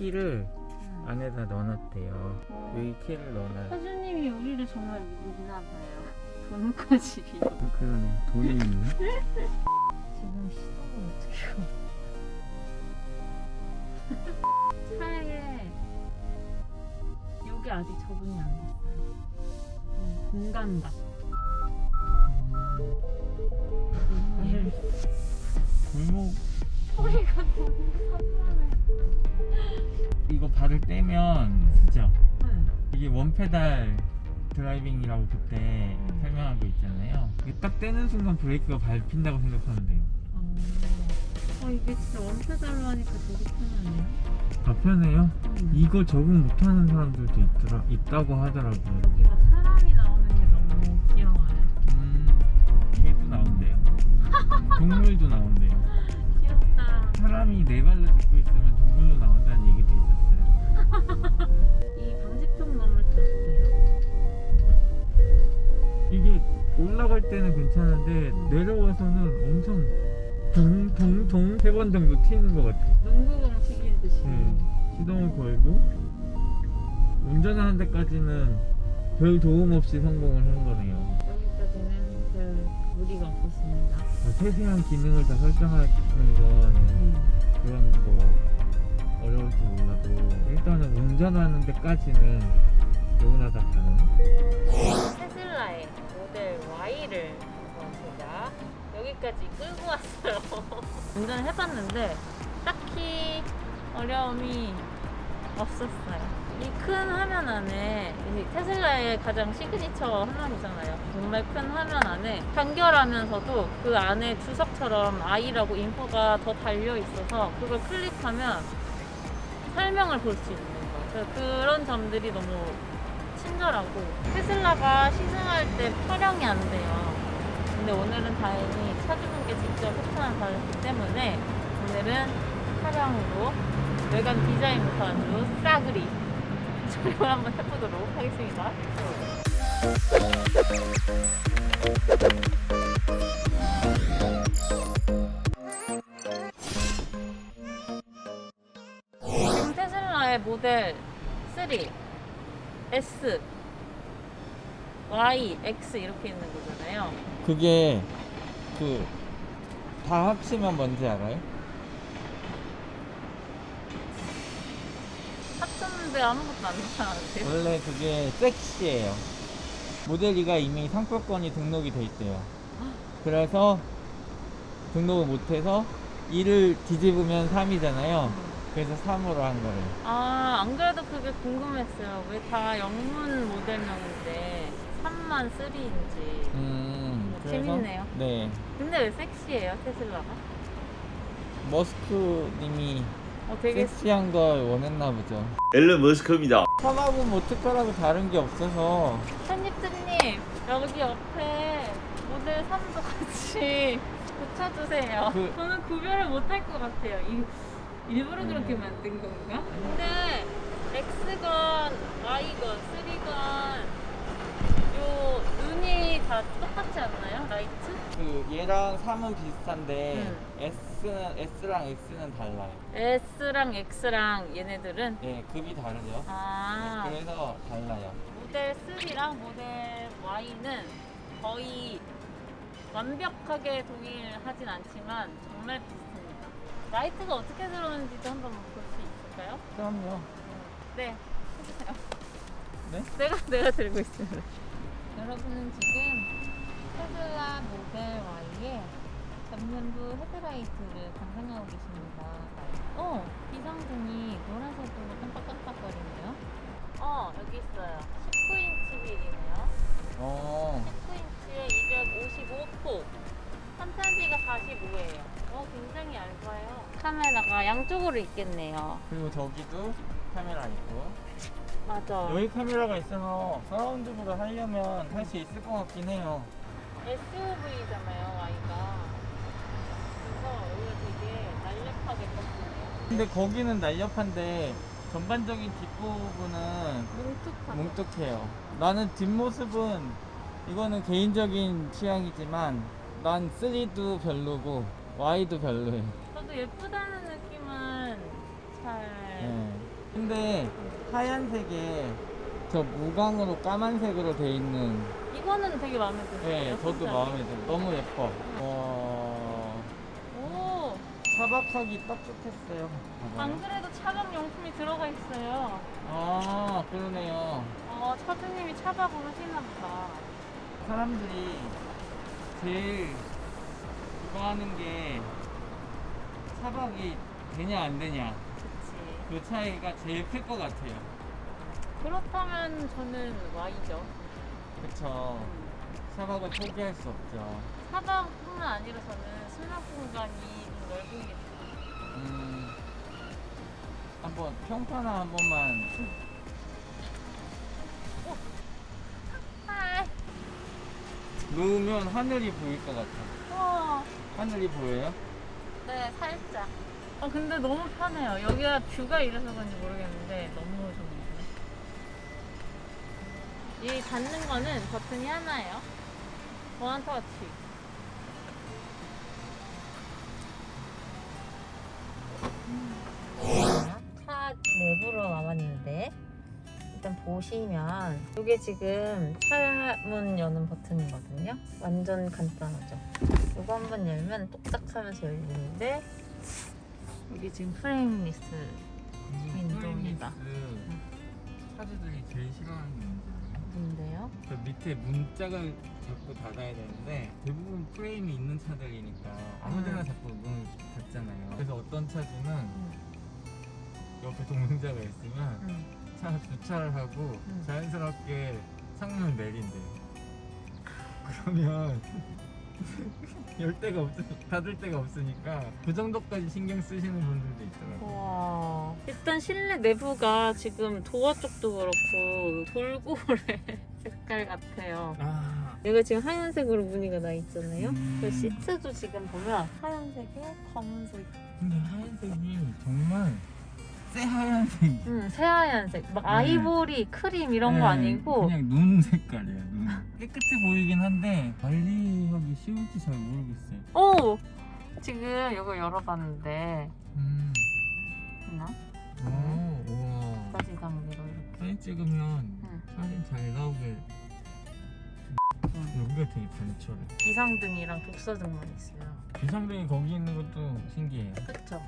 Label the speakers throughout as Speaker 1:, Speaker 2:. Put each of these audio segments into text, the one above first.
Speaker 1: 키를 안에다 넣어놨대요. 여기 키를 넣어놔.
Speaker 2: 사주님이 우리를 정말 믿나 봐요. 돈까지.
Speaker 1: 어, 그러네. 돈이 있네.
Speaker 2: 지금 시동을 어떻게 해? 차에 여기 아직 적응이 안 됐어요. 음, 공간감.
Speaker 1: 발을 떼면 쓰죠.
Speaker 2: 응.
Speaker 1: 이게 원페달 드라이빙이라고 그때
Speaker 2: 음.
Speaker 1: 설명한 거 있잖아요. 이게 딱 떼는 순간 브레이크가 밟힌다고 생각하면 돼요.
Speaker 2: 어, 어, 이게 진짜 원페달로 하니까 되게 편하네요.
Speaker 1: 아 편해요?
Speaker 2: 음.
Speaker 1: 이거 적응 못하는 사람들도 있더라, 있다고 하더라고요.
Speaker 2: 여기가 사람이 나오는 게 너무 귀여워요.
Speaker 1: 음, 개도 나온대요. 동물도 나온대요.
Speaker 2: 귀엽다.
Speaker 1: 사람이 네 발로 짚고 있으면 동물로 나온다는 얘기도 있었어요.
Speaker 2: 이 방지턱 넘을 때 어때요?
Speaker 1: 이게 올라갈 때는 괜찮은데 내려와서는 엄청 동동동 세 번 정도 튀는 것 같아.
Speaker 2: 농구공 튀기듯이.
Speaker 1: 음, 시동을 걸고 운전하는 데까지는 별 도움 없이 성공을 한 거네요.
Speaker 2: 여기까지는 별 무리가 없었습니다.
Speaker 1: 어, 세세한 기능을 다 설정하는 건 그런 거 어려울지 몰라도 일단은 운전하는 데까지는 누구나 다 가능.
Speaker 2: 테슬라의 모델 Y를 한번 제가 여기까지 끌고 왔어요. 운전을 해봤는데 딱히 어려움이 없었어요. 이 큰 화면 안에 이 테슬라의 가장 시그니처 화면이잖아요. 정말 큰 화면 안에 간결하면서도 그 안에 주석처럼 I라고 인포가 더 달려 있어서 그걸 클릭하면 설명을 볼 수 있는 거. 그래서 그런 점들이 너무 친절하고 테슬라가 시승할 때 촬영이 안 돼요. 근데 오늘은 다행히 차주분께 직접 협찬을 받았기 때문에 오늘은 촬영으로 외관 디자인부터 아주 싸그리 촬영을 한번 해보도록 하겠습니다. 테슬라의 모델 3, S, Y, X 이렇게 있는 거잖아요.
Speaker 1: 그게 그 다 합치면 뭔지 알아요?
Speaker 2: 합쳤는데 아무것도 안 나타나는데요?
Speaker 1: 원래 그게 섹시예요. 모델 2가 이미 상표권이 등록이 돼 있대요. 그래서 등록을 못해서 2를 뒤집으면 3이잖아요. 그래서 3으로 한 거예요.
Speaker 2: 아, 안 그래도 그게 궁금했어요. 왜 다 영문 모델명인데 3만 3인지.
Speaker 1: 음, 그래서-
Speaker 2: 재밌네요.
Speaker 1: 네.
Speaker 2: 근데 왜 섹시해요, 테슬라가?
Speaker 1: 머스크님이
Speaker 2: 어, 되게
Speaker 1: 섹시한 걸 원했나 보죠.
Speaker 3: 앨런 머스크입니다.
Speaker 1: 삼합은 뭐 특별하고 다른 게 없어서
Speaker 2: 편집자님 여기 옆에 모델 3도 같이 붙여주세요.
Speaker 1: 그-
Speaker 2: 저는 구별을 못 할 것 같아요. 이, 일부러 그렇게
Speaker 1: 음.
Speaker 2: 만든 건가? 근데 X건 Y건 3건 요 눈이 다 똑같지 않나요? 라이트?
Speaker 1: 그 얘랑 3은 비슷한데
Speaker 2: 음.
Speaker 1: S는 S랑 X는 달라요.
Speaker 2: S랑 X랑 얘네들은
Speaker 1: 네, 급이 다르죠.
Speaker 2: 아
Speaker 1: 그래서 달라요.
Speaker 2: 모델 3랑 모델 Y는 거의 완벽하게 동일하진 않지만 정말 비슷합니다. 라이트가 어떻게 들어오는지도 한번 볼 수 있을까요?
Speaker 1: 그럼요.
Speaker 2: 네, 해주세요.
Speaker 1: 네?
Speaker 2: 내가 내가 들고 있습니다. 여러분은 지금 테슬라 모델 Y의 전면부 헤드라이트를 감상하고 계십니다. 어, 비상등이 노란색으로 깜빡깜빡거리네요. 어, 여기 있어요. 19인치 휠이네요.
Speaker 1: 어,
Speaker 2: 19인치에 255폭. 판탄지가 45예요. 어, 굉장히 얇아요. 카메라가 양쪽으로 있겠네요.
Speaker 1: 그리고 저기도 카메라 있고
Speaker 2: 맞아.
Speaker 1: 여기 카메라가 있어서 서라운드로 하려면 할 수 있을 것 같긴 해요.
Speaker 2: SUV잖아요, Y가. 그래서 여기가 되게 날렵하게 떴거든요.
Speaker 1: 근데 거기는 날렵한데 전반적인 뒷부분은
Speaker 2: 뭉툭하죠.
Speaker 1: 뭉툭해요. 나는 뒷모습은 이거는 개인적인 취향이지만 난 3도 별로고 Y도 별로예요.
Speaker 2: 저도 예쁘다는 느낌은 잘
Speaker 1: 네. 근데 하얀색에 저 무광으로 까만색으로 돼 있는
Speaker 2: 이거는 되게 마음에 들어요.
Speaker 1: 네 저도. 마음에 들어요 너무 예뻐 어...
Speaker 2: 오,
Speaker 1: 차박하기 딱 좋겠어요
Speaker 2: 안 그래도 차박 용품이 들어가 있어요.
Speaker 1: 아 그러네요
Speaker 2: 어, 차주님이 차박을 하시나 보다.
Speaker 1: 사람들이 제일 이거 하는 게 차박이 되냐 안 되냐
Speaker 2: 그치.
Speaker 1: 그 차이가 제일 클 것 같아요
Speaker 2: 그렇다면 저는 Y죠.
Speaker 1: 그쵸 차박을 포기할 수 없죠
Speaker 2: 차박뿐만 아니라 저는 수납 공간이 좀 넓은 게 좋아요.
Speaker 1: 음, 한번 평판화 한 번만 누우면 하늘이 보일 것 같아
Speaker 2: 우와.
Speaker 1: 하늘이 보여요?
Speaker 2: 네, 살짝. 아, 근데 너무 편해요. 여기가 뷰가 이래서 그런지 모르겠는데 너무 좋네요. 이 닫는 거는 버튼이 하나예요. 원 터치. 차 내부로 와봤는데 일단 보시면 이게 지금 차문 여는 버튼이거든요. 완전 간단하죠. 이거 한번 열면 똑딱 하면서 열리는데 이게 지금 프레임 리스 윈도우입니다.
Speaker 1: 차주들이 제일 싫어하는
Speaker 2: 인데요.
Speaker 1: 저 밑에 문짝을 잡고 닫아야 되는데 대부분 프레임이 있는 차들이니까 아무데나
Speaker 2: 음.
Speaker 1: 자꾸 문을 닫잖아요 그래서 어떤 차주는
Speaker 2: 음,
Speaker 1: 옆에 동승자가 있으면
Speaker 2: 음.
Speaker 1: 차 주차를 하고
Speaker 2: 음.
Speaker 1: 자연스럽게 창문을 내린대요. 그러면 열 데가 없, 닫을 데가 없으니까 그 정도까지 신경 쓰시는 분들도 있더라고요.
Speaker 2: 와 일단 실내 내부가 지금 도어 쪽도 그렇고 돌고래 색깔 같아요.
Speaker 1: 아,
Speaker 2: 얘가 지금 하얀색으로 무늬가 나 있잖아요.
Speaker 1: 음.
Speaker 2: 그 시트도 지금 보면 하얀색에 검은색.
Speaker 1: 근데 하얀색이 정말 새 하얀색.
Speaker 2: 음, 새하얀색. 막 아이보리, 크림 이런 거
Speaker 1: 네,
Speaker 2: 아니고
Speaker 1: 그냥 눈 색깔이에요. 눈. 깨끗해 보이긴 한데 관리하기 쉬울지 잘 모르겠어요.
Speaker 2: 오! 지금 이거 열어봤는데
Speaker 1: 음.
Speaker 2: 있나?
Speaker 1: 오, 우와.
Speaker 2: 까지 단계로 이렇게.
Speaker 1: 사진 찍으면
Speaker 2: 응.
Speaker 1: 사진 잘 나오게
Speaker 2: 응.
Speaker 1: 여기가 되게 단촐해
Speaker 2: 비상등이랑 독서등만 있어요.
Speaker 1: 비상등이 거기 있는 것도 신기해요
Speaker 2: 그쵸?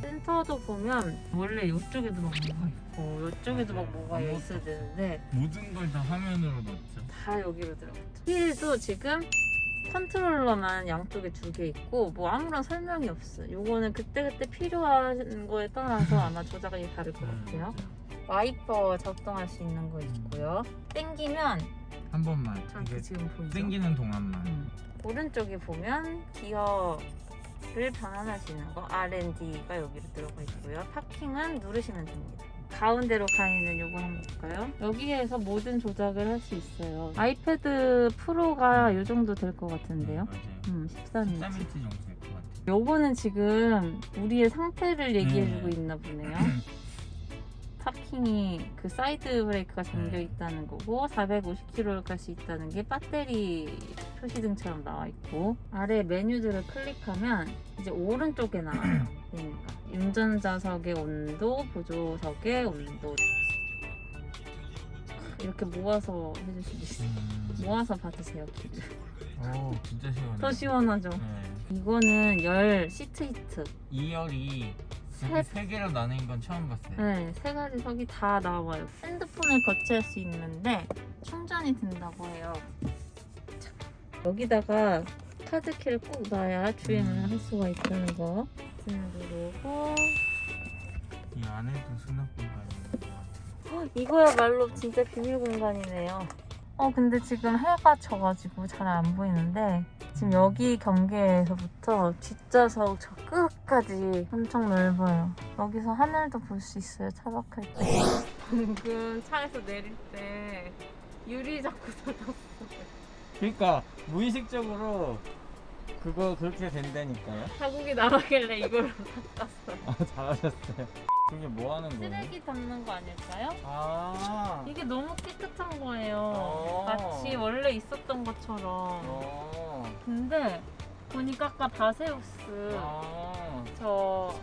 Speaker 2: 센터도 보면 원래 이쪽에도 막 뭐가 있고 이쪽에도 막 뭐가
Speaker 1: 맞아요.
Speaker 2: 있어야 되는데
Speaker 1: 모든 걸 다 화면으로 넣었죠
Speaker 2: 다 여기로 들어갔죠. 휠도 지금 컨트롤러만 양쪽에 두 개 있고 뭐 아무런 설명이 없어요. 요거는 그때그때 필요한 거에 따라서 아마 조작이 다를 것 같아요. 와이퍼 작동할 수 있는 거 있고요. 땡기면
Speaker 1: 한 번만 이게
Speaker 2: 지금 보이죠?
Speaker 1: 땡기는 동안만
Speaker 2: 음. 오른쪽에 보면 기어 를 변환하시는 거 R&D가 여기로 들어가 있고요. 파킹은 누르시면 됩니다. 가운데로 가 있는 요거 한번 볼까요? 여기에서 모든 조작을 할 수 있어요. 아이패드 프로가 요 정도 될 것 같은데요.
Speaker 1: 네, 맞아요
Speaker 2: 음, 13인치.
Speaker 1: 13인치 정도 될 것 같아요
Speaker 2: 요거는 지금 우리의 상태를 얘기해주고
Speaker 1: 네.
Speaker 2: 있나 보네요. 파킹이 그 사이드 브레이크가 잠겨
Speaker 1: 네.
Speaker 2: 있다는 거고 450km를 갈 수 있다는 게 배터리 표시등처럼 나와 있고 아래 메뉴들을 클릭하면 이제 오른쪽에 나와요. 그러니까 운전자석의 온도, 보조석의 온도 이렇게 모아서 해줄 수도 있어요.
Speaker 1: 음.
Speaker 2: 모아서 받으세요 키를.
Speaker 1: 오 진짜 시원해
Speaker 2: 더 시원하죠.
Speaker 1: 네.
Speaker 2: 이거는 열 시트 히트.
Speaker 1: 2열이
Speaker 2: 세-
Speaker 1: 세 개로 나뉜 건 처음 봤어요
Speaker 2: 네, 세 가지 석이 다 나와요. 핸드폰을 거치할 수 있는데 충전이 된다고 해요. 자, 여기다가 카드키를 꼭 놔야 주행을
Speaker 1: 음.
Speaker 2: 할 수가 있다는 거. 버튼 누르고
Speaker 1: 이 안에도 수납 공간이 있는 것 같아요
Speaker 2: 어, 이거야말로 진짜 비밀 공간이네요. 어 근데 지금 해가 져가지고 잘 안 보이는데 지금 여기 경계에서부터 뒷좌석 저 끝까지 엄청 넓어요. 여기서 하늘도 볼 수 있어요. 차박할 때. 방금 차에서 내릴 때 유리 잡고 닫았어.
Speaker 1: 그러니까 무의식적으로 그거 그렇게 된다니까요
Speaker 2: 자국이 나가길래 이걸로 닦았어.
Speaker 1: 아 잘하셨어요 그게 뭐 하는 거예요?
Speaker 2: 쓰레기 담는 거 아닐까요?
Speaker 1: 아
Speaker 2: 이게 너무 깨끗한 거예요.
Speaker 1: 어.
Speaker 2: 마치 원래 있었던 것처럼.
Speaker 1: 어.
Speaker 2: 근데 보니까 아까 바세우스
Speaker 1: 아.
Speaker 2: 저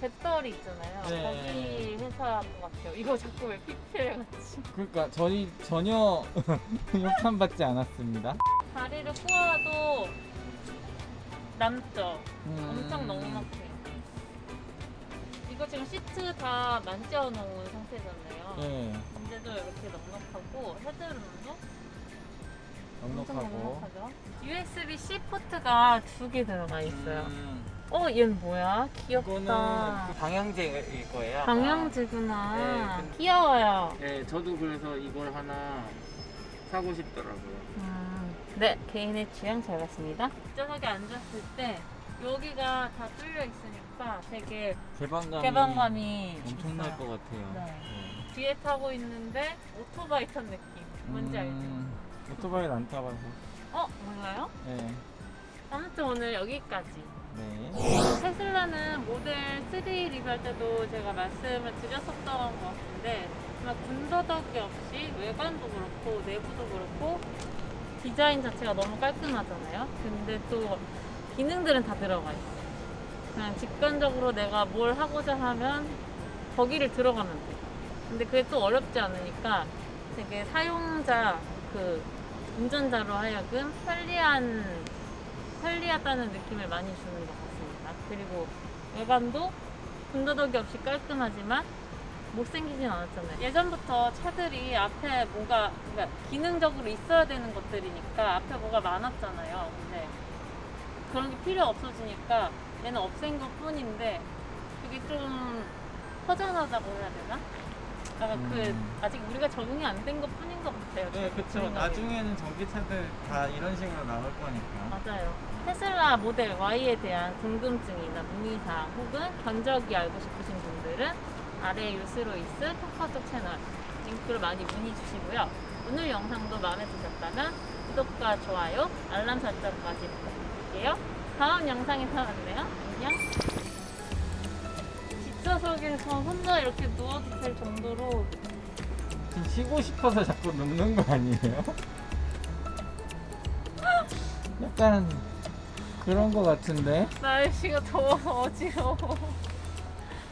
Speaker 2: 잿더리 있잖아요.
Speaker 1: 네.
Speaker 2: 거기 살것 같아요. 이거 자꾸 왜 PPL 같이.
Speaker 1: 그러니까 저희 전혀 협찬받지 않았습니다.
Speaker 2: 다리를 꼬아도 남죠.
Speaker 1: 음.
Speaker 2: 엄청 넉넉해. 이거 지금 시트 다 만져 놓은 상태잖아요.
Speaker 1: 예,
Speaker 2: 근데도 이렇게 넉넉하고 헤드룸도 엄청
Speaker 1: 넉넉하고.
Speaker 2: 넉넉하죠. USB-C 포트가 두 개 들어가 있어요.
Speaker 1: 음,
Speaker 2: 어, 얘는 뭐야? 귀엽다.
Speaker 1: 이거는 그 방향제일 거예요. 아마.
Speaker 2: 방향제구나.
Speaker 1: 네, 근데-
Speaker 2: 귀여워요.
Speaker 1: 네, 저도 그래서 이걸 하나 사고 싶더라고요.
Speaker 2: 음, 네, 개인의 취향 잘 봤습니다. 뒷좌석에 앉았을 때 여기가 다 뚫려 있으니까 되게
Speaker 1: 개방감이,
Speaker 2: 개방감이
Speaker 1: 엄청날
Speaker 2: 있어요.
Speaker 1: 것 같아요.
Speaker 2: 네. 뒤에 타고 있는데 오토바이 탄 느낌. 뭔지 알죠?
Speaker 1: 음, 오토바이를 안 타봐서.
Speaker 2: 어, 몰라요?
Speaker 1: 네.
Speaker 2: 아무튼 오늘 여기까지.
Speaker 1: 네.
Speaker 2: 테슬라는 모델 3 리뷰할 때도 제가 말씀을 드렸었던 것 같은데 정말 군더더기 없이 외관도 그렇고 내부도 그렇고 디자인 자체가 너무 깔끔하잖아요. 근데 또 기능들은 다 들어가 있어요. 그냥 직관적으로 내가 뭘 하고자 하면 거기를 들어가면 돼. 근데 그게 또 어렵지 않으니까 되게 사용자 그 운전자로 하여금 편리한 편리하다는 느낌을 많이 주는 것 같습니다. 그리고 외관도 군더더기 없이 깔끔하지만 못생기진 않았잖아요. 예전부터 차들이 앞에 뭐가 그러니까 기능적으로 있어야 되는 것들이니까 앞에 뭐가 많았잖아요. 근데 그런 게 필요 없어지니까 얘는 없앤 것 뿐인데 그게 좀 허전하다고 해야 되나? 약간
Speaker 1: 음.
Speaker 2: 그 아직 우리가 적응이 안 된 것 뿐인 것 같아요.
Speaker 1: 네, 그쵸.
Speaker 2: 생각에는.
Speaker 1: 나중에는 전기차들 다 이런 식으로 나올 거니까.
Speaker 2: 맞아요. 테슬라 모델 Y에 대한 궁금증이나 문의사항 혹은 견적이 알고 싶으신 분들은 아래 유스로 있을 카카오톡 채널 링크로 많이 문의 주시고요. 오늘 영상도 마음에 드셨다면 구독과 좋아요, 알람 설정까지 부탁드릴게요. 다음 영상에서 만나요. 안녕. 뒷좌석에서 혼자 이렇게 누워도 될 정도로
Speaker 1: 쉬고 싶어서 자꾸 눕는 거 아니에요? 약간 그런 거 같은데?
Speaker 2: 날씨가 더워서 어지러워.